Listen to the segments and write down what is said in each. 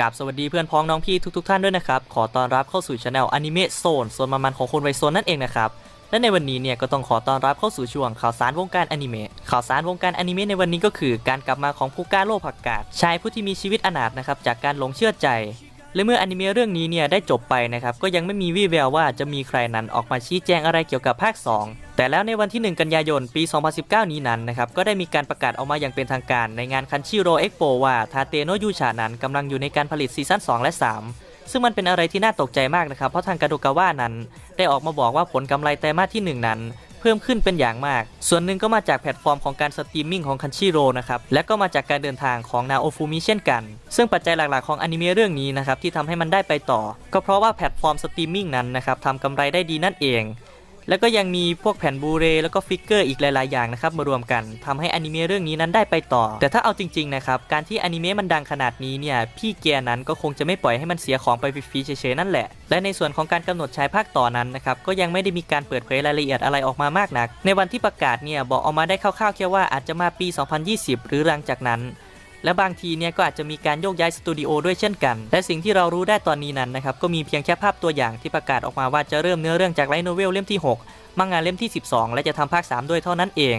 กับสวัสดีเพื่อนพ้องน้องพี่ทุกๆทท่านด้วยนะครับ ขอต้อนรับเข้าสู่ช anel อนิเมะโซนโซนมันๆของคนวัยโซนนั่นเองนะครับ และในวันนี้เนี่ยก็ต้องขอต้อนรับเข้าสู่ช่วงข่าวสารวงการอนิเมะ ข่าวสารวงการอนิเมะในวันนี้ก็คือ การกลับมาของผู้กล้าโลกผักกาดชายผู้ที่มีชีวิตอนาถนะครับจากการหลงเชื่อใจ และเมื่ออนิเมะเรื่องนี้เนี่ยได้จบไปนะครับก็ยังไม่มีวี่แววว่าจะมีใครนั้นออกมาชี้แจงอะไรเกี่ยวกับภาค 2 แต่แล้วในวันที่ 1 กันยายนปี 2019 นี้นั้นนะครับก็ได้มีการประกาศออกมาอย่างเป็นทางการในงานคันชิโรเอ็กโปว่าทาเตโนยูชานั้นกำลังอยู่ในการผลิตซีซั่น2และ 3ซึ่งมันเป็นอะไรที่น่าตกใจมากนะครับ เพราะทางกาโดกาว่านั้น ได้ออกมาบอกว่าผลกำไรไตรมาสที่ 1 นั้น พิ่มขึ้นเป็นอย่างมาก ส่วนหนึ่งก็มาจากแพลตฟอร์มของการสตรีมมิ่งของคันชิโร่นะครับ และก็มาจากการเดินทางของนาโอฟูมิเช่นกัน ซึ่งปัจจัยหลักๆของอนิเมะเรื่องนี้นะครับที่ทำให้มันได้ไปต่อ ก็เพราะว่าแพลตฟอร์มสตรีมมิ่งนั้นนะครับทำกำไรได้ดีนั่นเอง แล้วก็ยังมีพวกแผ่นบูเรแล้วก็ฟิกเกอร์อีกหลาย ๆ อย่างนะครับมารวมกันทำให้อนิเมะเรื่องนี้นั้นได้ไปต่อ แต่ถ้าเอาจริง ๆ นะครับ การที่อนิเมะมันดังขนาดนี้เนี่ย พี่เกียร์นั้นก็คงจะไม่ปล่อยให้มันเสียของไปฟรีๆเฉย ๆ นั่นแหละ และในส่วนของการกำหนดฉายภาคต่อนั้นนะครับ ก็ยังไม่ได้มีการเปิดเผยรายละเอียดอะไรออกมามากนัก ในวันที่ประกาศเนี่ยบอกออกมาได้คร่าวๆแค่ว่าอาจจะมาปี 2020 หรือหลังจากนั้น และบางทีเนี่ยก็อาจจะมีการโยกย้ายสตูดิโอด้วยเช่นกัน และสิ่งที่เรารู้ได้ตอนนี้นั้นนะครับก็มีเพียงแค่ภาพตัวอย่างที่ประกาศออกมาว่าจะเริ่มเนื้อเรื่องจากไลโนเวลเล่มที่ 6 มังงะเล่มที่ 12 และจะทำภาค 3 ด้วยเท่านั้นเอง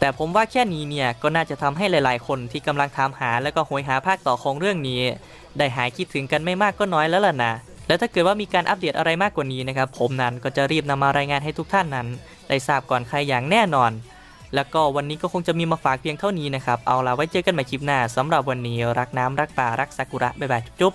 แต่ผมว่าแค่นี้เนี่ยก็น่าจะทำให้หลาย ๆ คนที่กำลังถามหาและก็โหยหาภาคต่อของเรื่องนี้ ได้หายคิดถึงกันไม่มากก็น้อยแล้วล่ะนะและถ้าเกิดว่ามีการอัปเดตอะไรมากกว่านี้นะครับผมนั้นก็จะรีบนำมารายงานให้ทุกท่านนั้น ได้ทราบก่อนใครอย่างแน่นอน แล้วก็วันนี้ก็คงจะมีมาฝากเพียงเท่านี้นะครับ เอาละไว้เจอกันใหม่คลิปหน้าสำหรับวันนี้รักน้ำรักป่ารักซากุระ บ๊ายบาย จุ๊บ